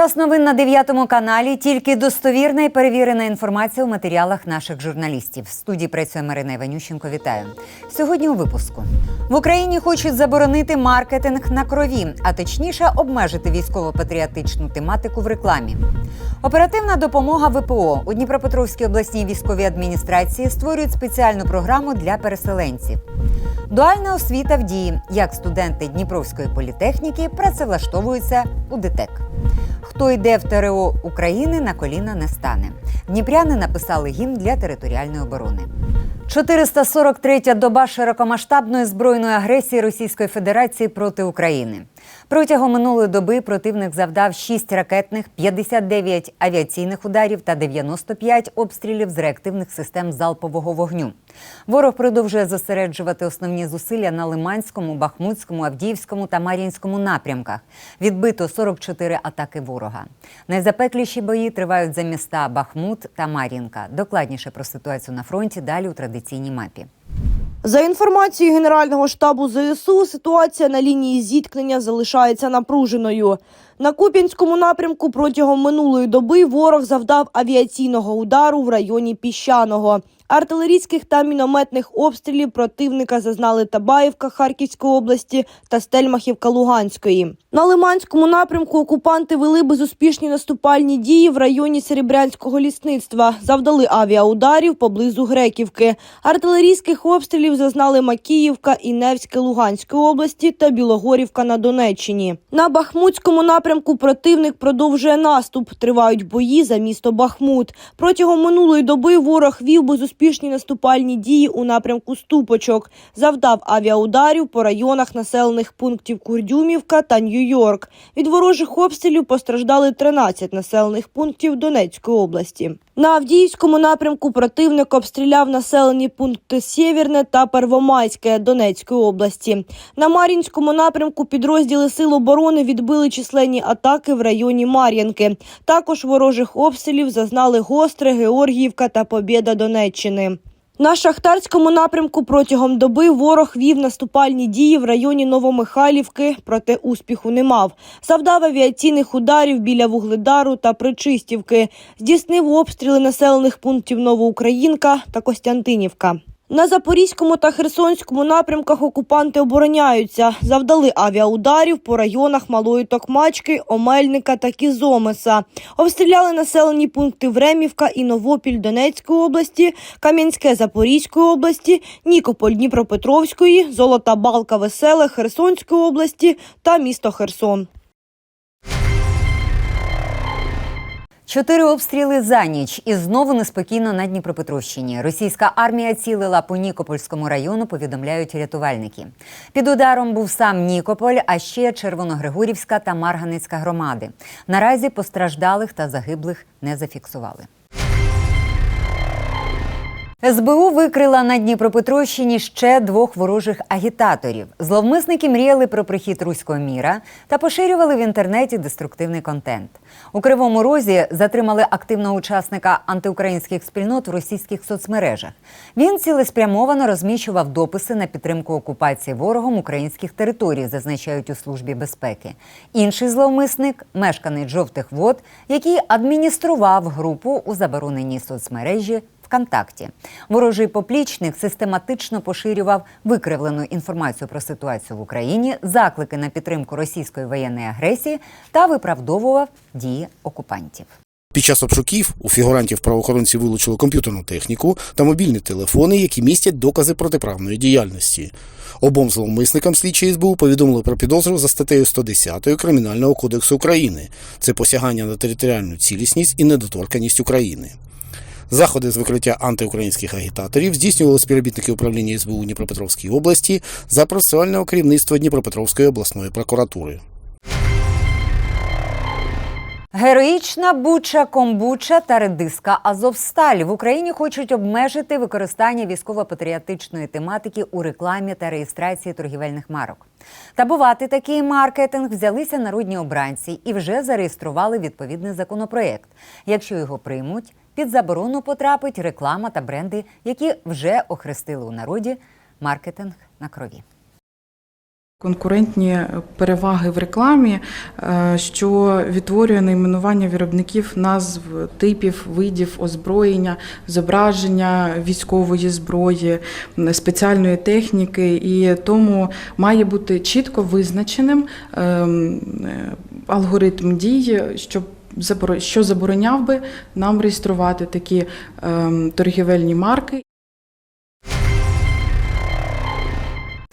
Час новин на 9 каналі. Тільки достовірна і перевірена інформація у матеріалах наших журналістів. В студії працює Марина Іванющенко. Вітаю. Сьогодні у випуску в Україні хочуть заборонити маркетинг на крові, а точніше обмежити військово-патріотичну тематику в рекламі. Оперативна допомога ВПО у Дніпропетровській обласній військовій адміністрації створюють спеціальну програму для переселенців. Дуальна освіта в дії, як студенти Дніпровської політехніки працевлаштовуються у ДТЕК. Хто йде в ТРО України на коліна не стане. Дніпряни написали гімн для територіальної оборони. 443-я доба широкомасштабної збройної агресії Російської Федерації проти України. Протягом минулої доби противник завдав 6 ракетних, 59 авіаційних ударів та 95 обстрілів з реактивних систем залпового вогню. Ворог продовжує зосереджувати основні зусилля на Лиманському, Бахмутському, Авдіївському та Мар'їнському напрямках. Відбито 44 атаки ворога. Найзапекліші бої тривають за міста Бахмут та Мар'їнка. Докладніше про ситуацію на фронті далі у традиційній мапі. За інформацією Генерального штабу ЗСУ, ситуація на лінії зіткнення залишається напруженою. На Куп'янському напрямку протягом минулої доби ворог завдав авіаційного удару в районі Піщаного. Артилерійських та мінометних обстрілів противника зазнали Табаївка Харківської області та Стельмахівка Луганської. На Лиманському напрямку окупанти вели безуспішні наступальні дії в районі Серебрянського лісництва. Завдали авіаударів поблизу Греківки. Артилерійських обстрілів зазнали Макіївка і Невське Луганської області та Білогорівка на Донеччині. На Бахмутському напрямку противник продовжує наступ. Тривають бої за місто Бахмут. Протягом минулої доби ворог вів безуспішні наступальні дії у напрямку Ступочок. Завдав авіаударів по районах населених пунктів Курдюмівка та Нью-Йорк. Від ворожих обстрілів постраждали 13 населених пунктів Донецької області. На Авдіївському напрямку противник обстріляв населені пункти Сєвєрне та Первомайське Донецької області. На Мар'їнському напрямку підрозділи Сил оборони відбили численні атаки в районі Мар'їнки. Також ворожих обстрілів зазнали Гостре, Георгіївка та Побєда Донеччини. На Шахтарському напрямку протягом доби ворог вів наступальні дії в районі Новомихайлівки, проте успіху не мав. Завдав авіаційних ударів біля Вугледару та Причистівки. Здійснив обстріли населених пунктів Новоукраїнка та Костянтинівка. На Запорізькому та Херсонському напрямках окупанти обороняються. Завдали авіаударів по районах Малої Токмачки, Омельника та Кізомеса. Обстріляли населені пункти Времівка і Новопіль Донецької області, Кам'янське Запорізької області, Нікополь Дніпропетровської, Золота Балка Веселе Херсонської області та місто Херсон. Чотири обстріли за ніч і знову неспокійно на Дніпропетровщині. Російська армія цілила по Нікопольському району, повідомляють рятувальники. Під ударом був сам Нікополь, а ще Червоногригорівська та Марганецька громади. Наразі постраждалих та загиблих не зафіксували. СБУ викрила на Дніпропетровщині ще двох ворожих агітаторів. Зловмисники мріяли про прихід руського міра та поширювали в інтернеті деструктивний контент. У Кривому Розі затримали активного учасника антиукраїнських спільнот в російських соцмережах. Він цілеспрямовано розміщував дописи на підтримку окупації ворогом українських територій, зазначають у службі безпеки. Інший зловмисник мешканець жовтих вод, який адміністрував групу у забороненій соцмережі ВКонтакті. Ворожий поплічник систематично поширював викривлену інформацію про ситуацію в Україні, заклики на підтримку російської воєнної агресії та виправдовував дії окупантів. Під час обшуків у фігурантів правоохоронці вилучили комп'ютерну техніку та мобільні телефони, які містять докази протиправної діяльності. Обом зловмисникам слідчі СБУ повідомили про підозру за статтею 110 Кримінального кодексу України. Це посягання на територіальну цілісність і недоторканність України. Заходи з викриття антиукраїнських агітаторів здійснювали співробітники управління СБУ у Дніпропетровській області за процесуального керівництва Дніпропетровської обласної прокуратури. Героїчна буча, комбуча та редиска Азовсталь в Україні хочуть обмежити використання військово-патріотичної тематики у рекламі та реєстрації торгівельних марок. Табувати такий маркетинг взялися народні обранці і вже зареєстрували відповідний законопроект. Якщо його приймуть, під заборону потрапить реклама та бренди, які вже охрестили у народі маркетинг на крові. Конкурентні переваги в рекламі, е, що відтворює найменування виробників назв типів, видів озброєння, зображення військової зброї, спеціальної техніки, і тому має бути чітко визначеним ем, е, алгоритм дій, щоб що забороняв би нам реєструвати такі ем, торгівельні марки.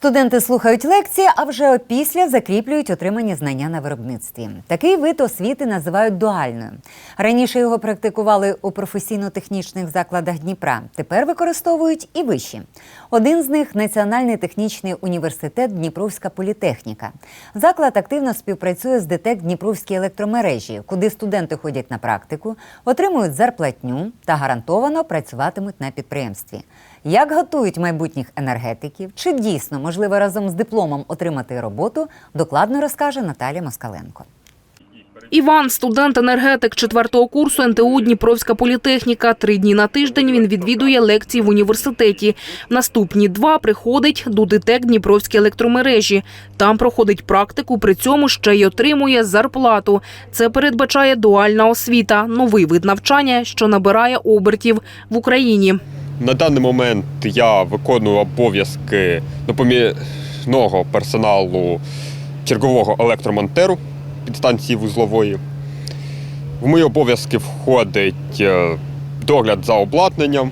Студенти слухають лекції, а вже опісля закріплюють отримані знання на виробництві. Такий вид освіти називають дуальною. Раніше його практикували у професійно-технічних закладах Дніпра. Тепер використовують і вищі. Один з них Національний технічний університет Дніпровська політехніка. Заклад активно співпрацює з ДТЕК Дніпровські електромережі, куди студенти ходять на практику, отримують зарплатню та гарантовано працюватимуть на підприємстві. Як готують майбутніх енергетиків? Чи дійсно можливо разом з дипломом отримати роботу? Докладно розкаже Наталя Москаленко. Іван, студент-енергетик четвертого курсу НТУ Дніпровська політехніка. Три дні на тиждень він відвідує лекції в університеті. Наступні два приходить до ДТЕК Дніпровські електромережі. Там проходить практику, при цьому ще й отримує зарплату. Це передбачає дуальна освіта, новий вид навчання, що набирає обертів в Україні. На даний момент я виконую обов'язки допоміжного персоналу чергового електромонтеру підстанції вузлової. В мої обов'язки входить е, догляд за обладнанням,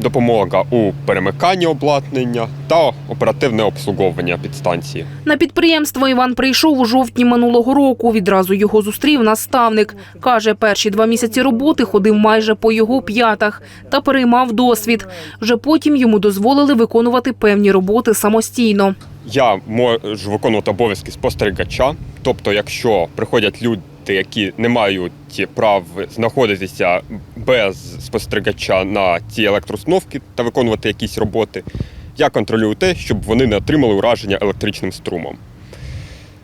допомога у перемиканні обладнання та оперативне обслуговування підстанції. На підприємство Іван прийшов у жовтні минулого року. Відразу його зустрів наставник. Каже, перші два місяці роботи ходив майже по його п'ятах та переймав досвід. Вже потім йому дозволили виконувати певні роботи самостійно. Я можу виконувати обов'язки спостерігача. Тобто, якщо приходять люди, які не мають прав знаходитися без спостерігача на ці електроустановки та виконувати якісь роботи, я контролюю те, щоб вони не отримали ураження електричним струмом.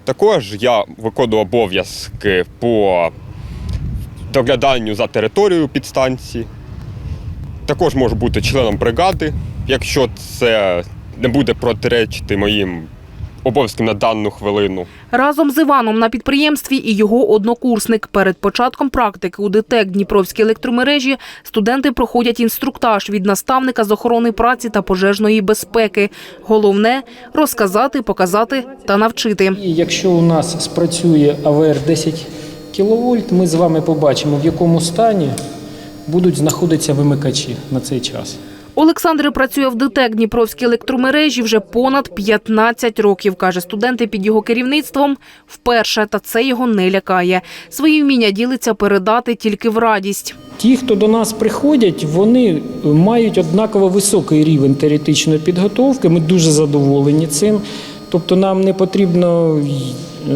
Також я виконую обов'язки по догляданню за територією підстанції. Також можу бути членом бригади, якщо це не буде протиречити моїм обов'язкам на дану хвилину. Разом з Іваном на підприємстві і його однокурсник. Перед початком практики у ДТЕК Дніпровські електромережі студенти проходять інструктаж від наставника з охорони праці та пожежної безпеки. Головне розказати, показати та навчити. І якщо у нас спрацює АВР 10 кВт, ми з вами побачимо, в якому стані будуть знаходитися вимикачі на цей час. Олександр працює в ДТЕК Дніпровські електромережі вже понад 15 років. каже, студенти під його керівництвом вперше, та це його не лякає. Свої вміння ділиться передати тільки в радість. Ті, хто до нас приходять, вони мають однаково високий рівень теоретичної підготовки. Ми дуже задоволені цим. Тобто нам не потрібно е,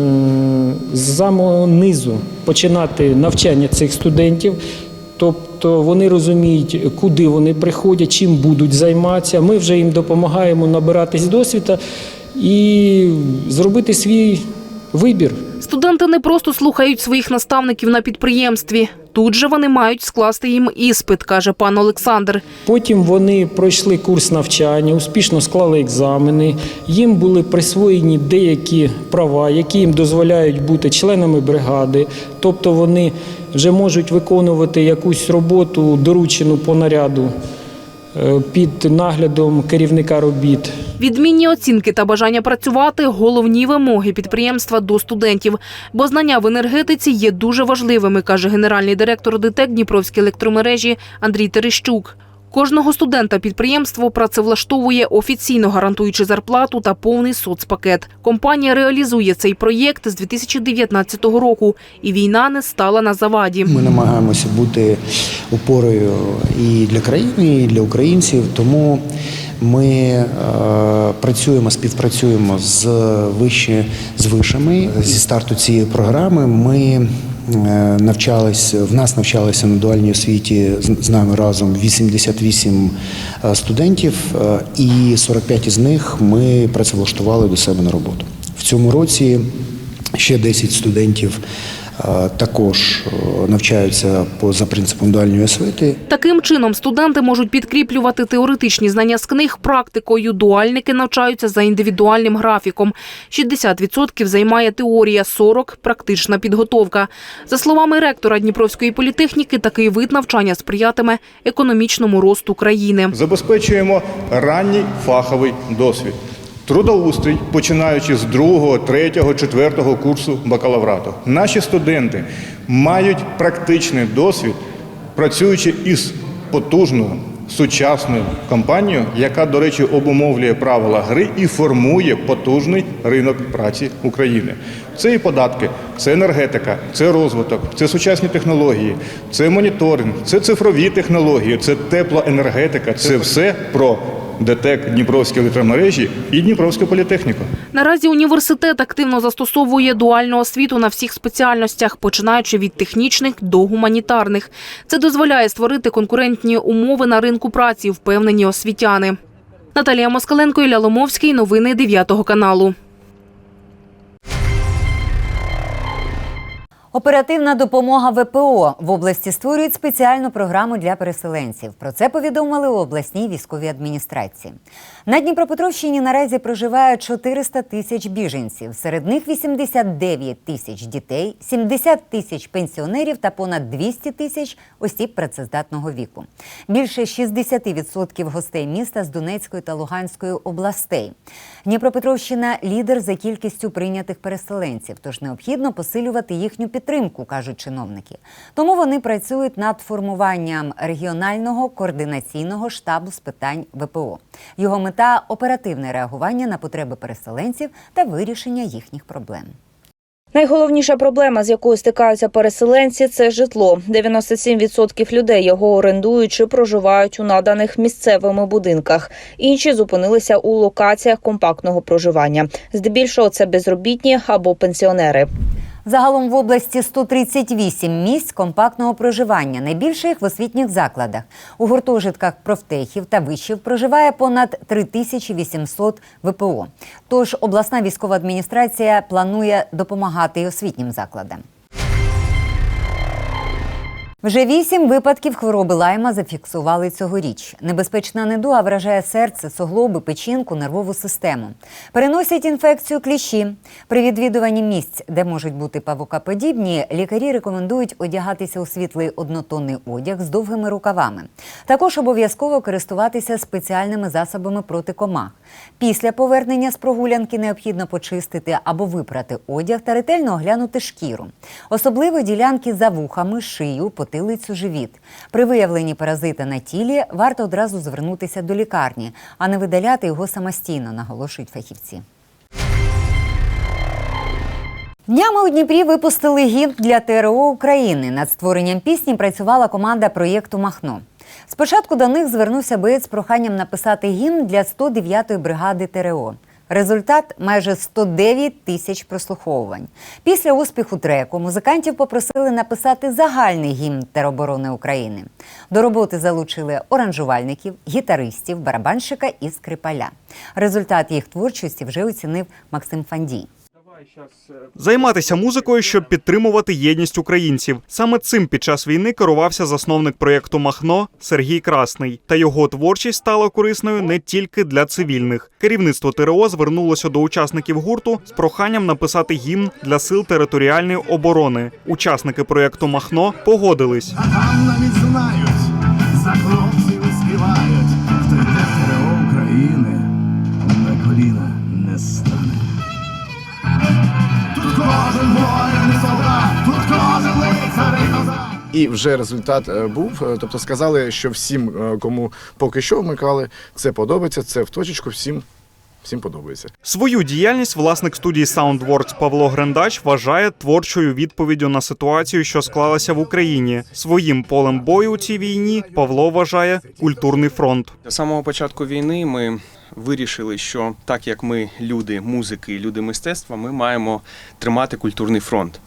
з самого низу починати навчання цих студентів. Тобто вони розуміють, куди вони приходять, чим будуть займатися. Ми вже їм допомагаємо набиратись досвіду і зробити свій вибір. Студенти не просто слухають своїх наставників на підприємстві. Тут же вони мають скласти їм іспит, каже пан Олександр. Потім вони пройшли курс навчання, успішно склали екзамени. Їм були присвоєні деякі права, які їм дозволяють бути членами бригади. Тобто вони вже можуть виконувати якусь роботу, доручену по наряду е, під наглядом керівника робіт. Відмінні оцінки та бажання працювати головні вимоги підприємства до студентів. Бо знання в енергетиці є дуже важливими, каже генеральний директор ДТЕК Дніпровські електромережі Андрій Терещук. Кожного студента підприємство працевлаштовує офіційно гарантуючи зарплату та повний соцпакет. Компанія реалізує цей проєкт з 2019 року, і війна не стала на заваді. Ми намагаємося бути опорою і для країни, і для українців. Тому ми е, працюємо, співпрацюємо з вищі, з вишами. Зі старту цієї програми ми навчались, в нас навчалися на дуальній освіті з, нами разом 88 е, студентів, е, і 45 із них ми працевлаштували до себе на роботу. В цьому році ще 10 студентів е, також е, навчаються по за принципом дуальної освіти. Таким чином, студенти можуть підкріплювати теоретичні знання з книг практикою. Дуальники навчаються за індивідуальним графіком. 60% займає теорія, 40 – практична підготовка. За словами ректора Дніпровської політехніки, такий вид навчання сприятиме економічному росту країни. Забезпечуємо ранній фаховий досвід. Трудоустрій, починаючи з другого, третього, четвертого курсу бакалаврату. Наші студенти мають практичний досвід, працюючи із потужною сучасною компанією, яка, до речі, обумовлює правила гри і формує потужний ринок праці України. Це і податки, це енергетика, це розвиток, це сучасні технології, це моніторинг, це цифрові технології, це теплоенергетика. Це все про ДТЕК Дніпровські електромережі і Дніпровська політехніка. Наразі університет активно застосовує дуальну освіту на всіх спеціальностях, починаючи від технічних до гуманітарних. Це дозволяє створити конкурентні умови на ринку праці, впевнені освітяни. Наталія Москаленко, Ілля Ломовський. Новини 9 каналу. Оперативна допомога ВПО в області створюють спеціальну програму для переселенців. Про це повідомили у обласній військовій адміністрації. На Дніпропетровщині наразі проживає 400 тисяч біженців. Серед них 89 тисяч дітей, 70 тисяч пенсіонерів та понад 200 тисяч осіб працездатного віку. Більше 60% гостей міста з Донецької та Луганської областей. Дніпропетровщина лідер за кількістю прийнятих переселенців, тож необхідно посилювати їхню підтримку, кажуть чиновники. Тому вони працюють над формуванням регіонального координаційного штабу з питань ВПО. Його мета оперативне реагування на потреби переселенців та вирішення їхніх проблем. Найголовніша проблема, з якою стикаються переселенці, це житло. 97% людей його орендують чи проживають у наданих місцевими будинках. Інші зупинилися у локаціях компактного проживання. Здебільшого це безробітні або пенсіонери. Загалом в області 138 місць компактного проживання. Найбільше їх в освітніх закладах. У гуртожитках профтехів та вишів проживає понад 3800 ВПО. Тож обласна військова адміністрація планує допомагати й освітнім закладам. Вже вісім випадків хвороби лайма зафіксували цьогоріч. Небезпечна недуга вражає серце, суглоби, печінку, нервову систему. Переносять інфекцію кліщі. При відвідуванні місць, де можуть бути павукоподібні, лікарі рекомендують одягатися у світлий однотонний одяг з довгими рукавами. Також обов'язково користуватися спеціальними засобами проти комах. Після повернення з прогулянки необхідно почистити або випрати одяг та ретельно оглянути шкіру. Особливо ділянки за вухами, шию, потилицю, живіт. При виявленні паразита на тілі варто одразу звернутися до лікарні, а не видаляти його самостійно, наголошують фахівці. Днями у Дніпрі випустили гімн для ТРО України. Над створенням пісні працювала команда проєкту Махно. Спочатку до них звернувся боєць з проханням написати гімн для 109-ї бригади ТРО. Результат майже 109 тисяч прослуховувань. Після успіху треку музикантів попросили написати загальний гімн тероборони України. До роботи залучили оранжувальників, гітаристів, барабанщика і скрипаля. Результат їх творчості вже оцінив Максим Фандій. Займатися музикою, щоб підтримувати єдність українців. Саме цим під час війни керувався засновник проєкту Махно Сергій Красний. Та його творчість стала корисною не тільки для цивільних. Керівництво ТРО звернулося до учасників гурту з проханням написати гімн для сил територіальної оборони. Учасники проєкту Махно погодились. Навіть знають, за І вже результат е, був. Е, Тобто сказали, що всім, е, кому поки що вмикали, це подобається, це в точечку, всім, всім подобається. Свою діяльність власник студії Soundworks Павло Грендач вважає творчою відповіддю на ситуацію, що склалася в Україні. Своїм полем бою у цій війні Павло вважає культурний фронт. З самого початку війни ми вирішили, що так як ми люди музики, люди мистецтва, ми маємо тримати культурний фронт.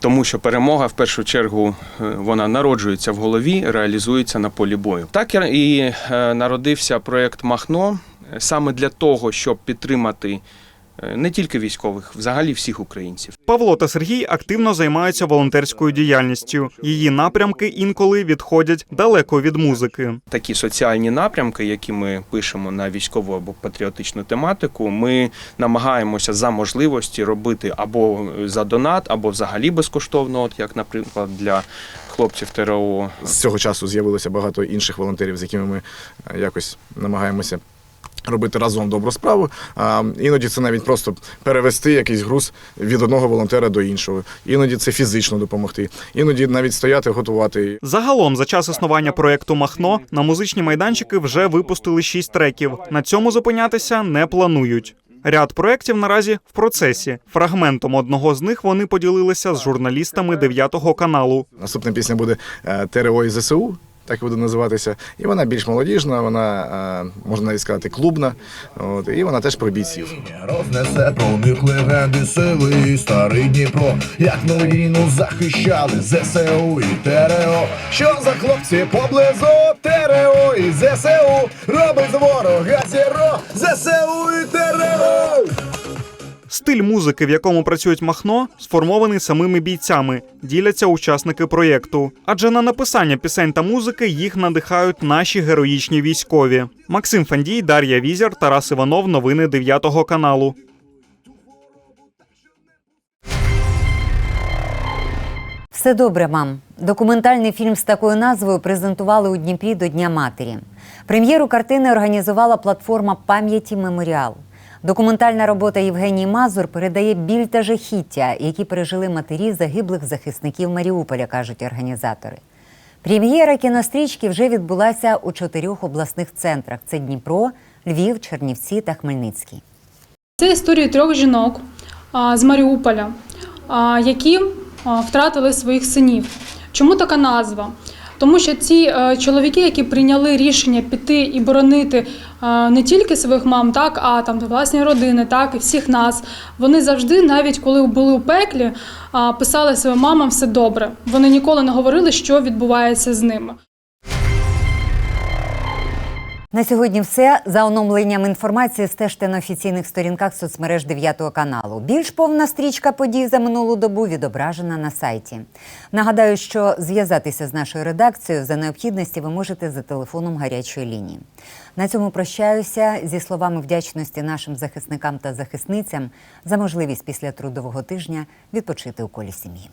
Тому що перемога в першу чергу е, вона народжується в голові, реалізується на полі бою. Так і е, народився проект Махно саме для того, щоб підтримати не тільки військових, взагалі всіх українців. Павло та Сергій активно займаються волонтерською діяльністю. Її напрямки інколи відходять далеко від музики. Такі соціальні напрямки, які ми пишемо на військову або патріотичну тематику, ми намагаємося за можливості робити або за донат, або взагалі безкоштовно, от як, наприклад, для хлопців ТРО. З цього часу з'явилося багато інших волонтерів, з якими ми е, якось намагаємося. Робити разом добру справу. А іноді це навіть просто перевести якийсь груз від одного волонтера до іншого. Іноді це фізично допомогти. Іноді навіть стояти, готувати. Загалом, за час існування проєкту Махно на музичні майданчики вже випустили шість треків. На цьому зупинятися не планують. Ряд проєктів наразі в процесі. Фрагментом одного з них вони поділилися з журналістами 9 каналу. Наступна пісня буде е, ТРО і ЗСУ. Так буде називатися. І вона більш молодіжна, вона е, можна навіть сказати клубна. От, і вона теж про бійців. Рознесе про них легенди сили старий Дніпро, як війну захищали ЗСУ і ТРО. Що за хлопці поблизу ТРО і ЗСУ робить з ворога зіро ЗСУ і ТРО. Стиль музики, в якому працюють Махно, сформований самими бійцями, діляться учасники проєкту. Адже на написання пісень та музики їх надихають наші героїчні військові. Максим Фандій, Дар'я Візер, Тарас Іванов. Новини 9 каналу. Все добре, мам. Документальний фільм з такою назвою презентували у Дніпрі до Дня матері. Прем'єру картини організувала платформа пам'яті Меморіал. Документальна робота Євгенії Мазур передає біль та жахіття, які пережили матері загиблих захисників Маріуполя, кажуть організатори. Прем'єра кінострічки вже відбулася у чотирьох обласних центрах: це Дніпро, Львів, Чернівці та Хмельницький. Це історії трьох жінок з Маріуполя, які втратили своїх синів. Чому така назва? Тому що ці е, чоловіки, які прийняли рішення піти і боронити е, не тільки своїх мам, так, а там власні родини, так, і всіх нас, вони завжди, навіть коли були у пеклі, писали своїм мамам все добре. Вони ніколи не говорили, що відбувається з ними. На сьогодні все. За оновленням інформації стежте на офіційних сторінках соцмереж 9 каналу. Більш повна стрічка подій за минулу добу відображена на сайті. Нагадаю, що зв'язатися з нашою редакцією за необхідності ви можете за телефоном гарячої лінії. На цьому прощаюся зі словами вдячності нашим захисникам та захисницям за можливість після трудового тижня відпочити у колі сім'ї.